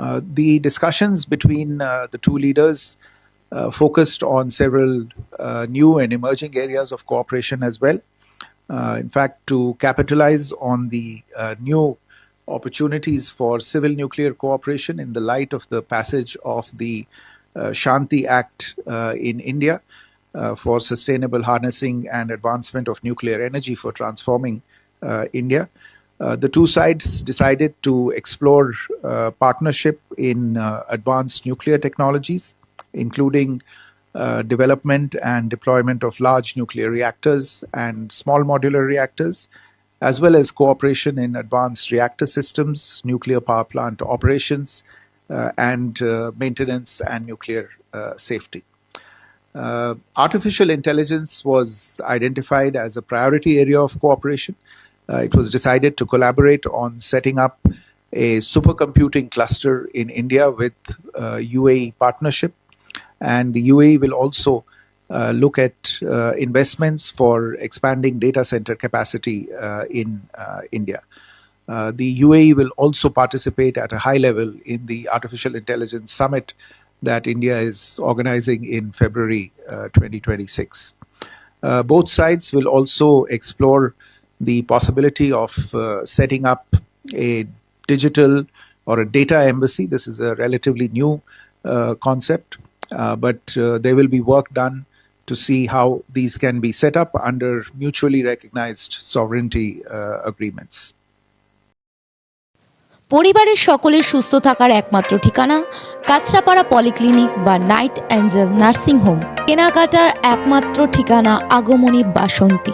Uh, the discussions between uh, the two leaders uh, focused on several uh, new and emerging areas of cooperation as well. Uh, in fact, to capitalize on the uh, new opportunities for civil nuclear cooperation in the light of the passage of the Shanti Act in India for sustainable harnessing and advancement of nuclear energy for transforming India. Uh, the two sides decided to explore uh, partnership in uh, advanced nuclear technologies, including uh, development and deployment of large nuclear reactors and small modular reactors, as well as cooperation in advanced reactor systems, nuclear power plant operations, uh, and maintenance and nuclear safety. Artificial intelligence was identified as a priority area of cooperation. Uh, it was decided to collaborate on setting up a supercomputing cluster in India with uh, UAE partnership, and the UAE will also uh, look at uh, investments for expanding data center capacity uh, in uh, India. Uh, the UAE will also participate at a high level in the Artificial Intelligence Summit that India is organizing in February uh, 2026. Uh, both sides will also explore the possibility of uh, setting up a digital or a data embassy. This is a relatively new uh, concept, uh, but uh, there will be work done to see how these can be set up under mutually recognized sovereignty uh, agreements. পরিবারের সকলের সুস্থ থাকার একমাত্র ঠিকানা Kanchrapara polyclinic বা night angel nursing home কেনাকাটার একমাত্র ঠিকানা আগমনী বাসন্তী